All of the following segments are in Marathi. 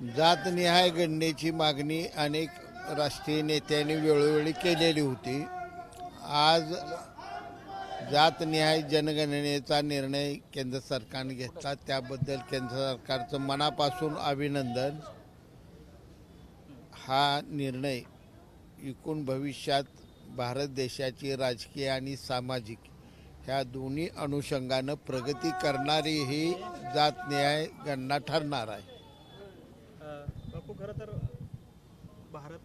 जातनिहाय गणनेची मागणी अनेक राष्ट्रीय नेत्यांनी वेळोवेळी केलेली होती. आज जातनिहाय जनगणनेचा निर्णय केंद्र सरकारने घेतला. त्याबद्दल केंद्र सरकारचं मनापासून अभिनंदन. हा निर्णय एकूण भविष्यात भारत देशाची राजकीय आणि सामाजिक ह्या दोन्ही अनुषंगानं प्रगती करणारी ही जातनिहाय गणना ठरणार आहे अ, बापू खरं तर भारत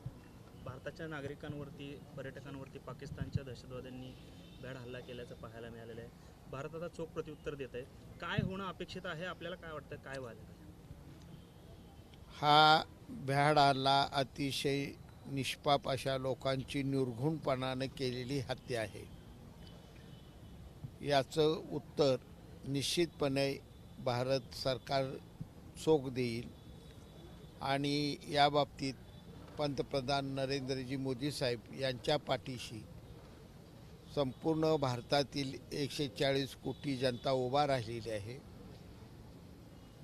भारताच्या नागरिकांवरती पर्यटकांवरती पाकिस्तानच्या दहशतवाद्यांनी भ्याड हल्ला केल्याचं पाहायला मिळालेलं आहे. भारत आता चोख प्रत्युत्तर देत आहे. काय होणं अपेक्षित आहे? आपल्याला काय वाटतं? काय व्हायला हा भ्याड हल्ला अतिशय निष्पाप अशा लोकांची निर्घुणपणानं केलेली हत्या आहे. याचं उत्तर निश्चितपणे भारत सरकार चोख देईल आणि याबाबतीत पंतप्रधान नरेंद्रजी मोदी साहेब यांच्या पाठीशी संपूर्ण भारतातील एकशे चाळीस कोटी जनता उभा राहिलेली आहे.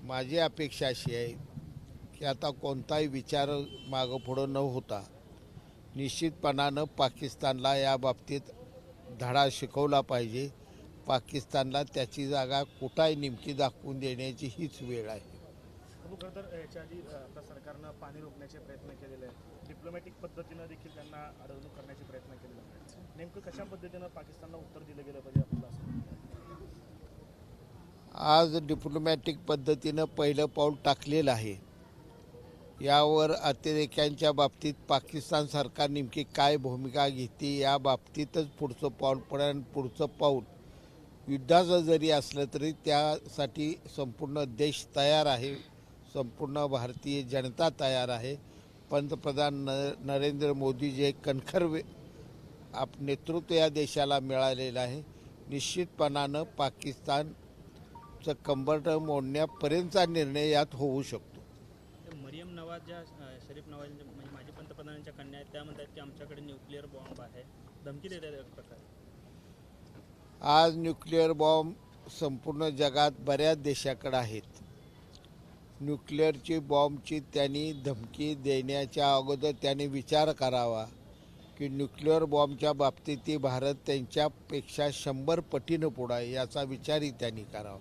माझी अपेक्षा अशी आहे की आता कोणताही विचार मागं पुढं न होता निश्चितपणानं पाकिस्तानला या बाबतीत धडा शिकवला पाहिजे. पाकिस्तानला त्याची जागा कुठाही नेमकी दाखवून देण्याची हीच वेळ आहे. बापू खरं तर याच्या आधी आता सरकारनं पाणी रोखण्याचे प्रयत्न केलेले आहेत. डिप्लोमॅटिक पद्धतीनं देखील त्यांना अडवणूक करण्याचे प्रयत्न केलेले आहेत. नेमकं कशा पद्धतीनं पाकिस्तानला उत्तर दिलं गेलं पाहिजे आपल्याला असं आज डिप्लोमॅटिक पद्धतीनं पहिलं पाऊल टाकलेलं आहे. यावर अतिरेक्यांच्या बाबतीत पाकिस्तान सरकार नेमकी काय भूमिका घेते या बाबतीतच पुढचं पाऊल पडेल पुढचं पाऊल युद्धाचं जरी असलं तरी त्यासाठी संपूर्ण देश तयार आहे. संपूर्ण भारतीय जनता तयार आहे. पंतप्रधान न नरेंद्र मोदी जे कणखर वे- आप नेतृत्व या देशाला मिळालेलं आहे. निश्चितपणानं पाकिस्तानचं कंबरट मोडण्यापर्यंतचा निर्णय यात होऊ शकतो. मरियम नवाज ज्या शरीफ नवाज म्हणजे माजी पंतप्रधानांच्या कन्या आहेत त्या म्हणतात की आमच्याकडे न्यूक्लिअर बॉम्ब आहे? धमकी देतात आज न्यूक्लिअर बॉम्ब संपूर्ण जगात बऱ्याच देशाकडे आहेत. न्यूक्लिअरची बॉम्बची त्यांनी धमकी देण्याच्या अगोदर त्यांनी विचार करावा की न्यूक्लिअर बॉम्बच्या बाबतीतही भारत त्यांच्यापेक्षा शंभर पटीनं पुढं आहे याचा विचारही त्यांनी करावा.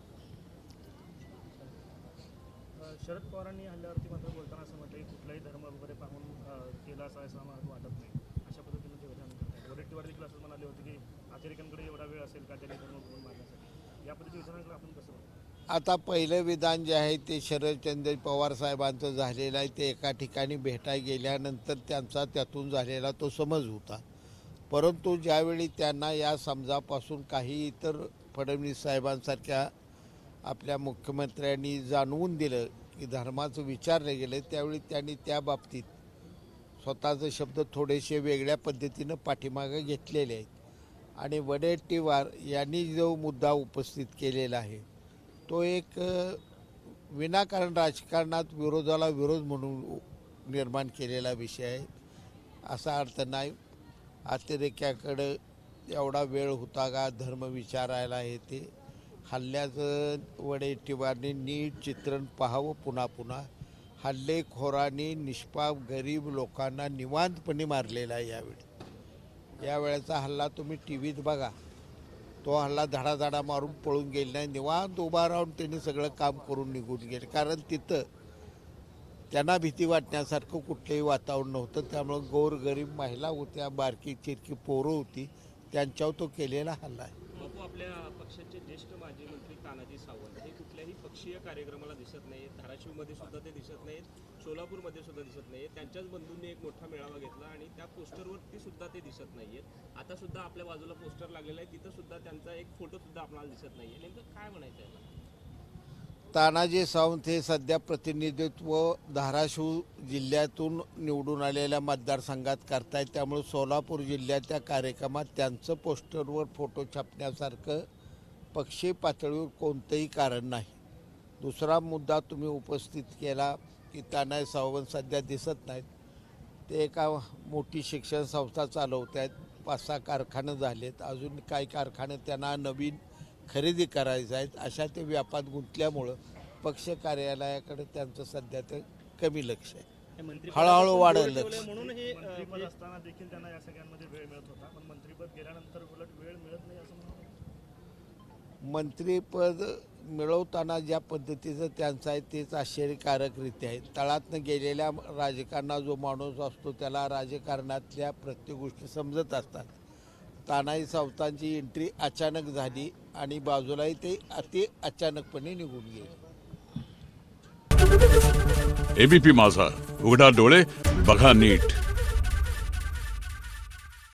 शरद पवारांनी हल्ल्यावरती मात्र बोलताना असं म्हटलं की कुठलाही धर्म वगैरे पाहून केला असा असं आम्हाला वाटत नाही. अशा पद्धतीनं ते विधान करतात वडेट्टीवार देखील असं म्हणाले होते की अतिरेक्यांकडे एवढा वेळ असेल का त्यांनी धर्म बघून मारण्यासाठी या पद्धतीच्या विधानाकडे आपण कसं बघतो? आता पहिलं विधान जे आहे ते शरदचंद्र पवार साहेबांचं झालेलं आहे ते एका ठिकाणी भेटाय गेल्यानंतर त्यांचा त्यातून झालेला तो समज होता. परंतु ज्यावेळी त्यांना या समजापासून काही इतर फडणवीस साहेबांसारख्या आपल्या मुख्यमंत्र्यांनी जाणवून दिलं की धर्माचं विचारलं गेलं त्यावेळी त्यांनी त्या बाबतीत स्वतःचे शब्द थोडेसे वेगळ्या पद्धतीनं पाठीमागं घेतलेले आहेत. आणि वडेट्टीवार यांनी जो मुद्दा उपस्थित केलेला आहे तो एक विनाकारण राजकारणात विरोधाला विरोध म्हणून निर्माण केलेला विषय आहे. असा अर्थ नाही. अतिरेक्याकडं एवढा वेळ होता का धर्म विचारायला येते. हल्ल्याचं वडेट्टीवारने नीट चित्रण पाहावं पुन्हा पुन्हा. हल्लेखोरांनी निष्पाप गरीब लोकांना निवांतपणे मारलेला आहे यावेळी. यावेळेचा हल्ला तुम्ही टी व्हीत बघा. तो हल्ला धडाधडा मारून पळून गेला नाही. निवांत उभा राहून त्यांनी सगळं काम करून निघून गेले. कारण तिथं त्यांना भीती वाटण्यासारखं कुठलंही वातावरण नव्हतं. त्यामुळं गोरगरीब महिला होत्या बारकी चिरकी पोरं होती. त्यांच्यावर तो केलेला हल्ला आहे. आपल्या पक्षाचे ज्येष्ठ माजी मंत्री तानाजी सावंत. पक्षीय कार्यक्रमाला दिसत नाहीत धाराशिवमध्ये सुद्धा ते दिसत नाहीत सोलापूरमध्ये सुद्धा दिसत नाहीत. त्यांच्याच बंधूंनी एक मोठा मेळावा घेतला आणि त्या पोस्टरवरती सुद्धा ते दिसत नाहीयेत. आता सुद्धा आपल्या बाजूला पोस्टर लागलेलं आहे तिथं सुद्धा त्यांचा एक फोटो सुद्धा आपल्याला दिसत नाही आहे नेमकं काय म्हणायचं आहे तानाजी सावंत हे सध्या प्रतिनिधित्व धाराशिव जिल्ह्यातून निवडून आलेल्या मतदारसंघात करतायत. त्यामुळे सोलापूर जिल्ह्याच्या कार्यक्रमात त्यांचं पोस्टरवर फोटो छापण्यासारखं पक्षी पातळीवर कोणतंही कारण नाही. दुसरा मुद्दा तुम्ही उपस्थित केला की तानाजी सावंत सध्या दिसत नाहीत. ते एका मोठी शिक्षण संस्था चालवत आहेत पाच सहा कारखाने झालेत. अजून काही कारखाने त्यांना नवीन खरेदी करायचं आहेत. अशा ते व्यापात गुंतल्यामुळं पक्ष कार्यालयाकडे त्यांचं सध्या ते कमी लक्ष आहे. हे हळूहळू वाढेल लक्ष. मंत्रिपद मिळवताना ज्या पद्धतीचं त्यांचं आहे तेच आश्चर्यकारकरीत्या आहे. तळातनं गेलेल्या राजकारणात जो माणूस असतो त्याला राजकारणातल्या प्रत्येक गोष्टी समजत असतात. तानाई सावतांची एंट्री अचानक झाली आणि बाजूलाही ते अति अचानकपणे निघून गेले. एबीपी माझा. उघडा डोळे बघा नीट.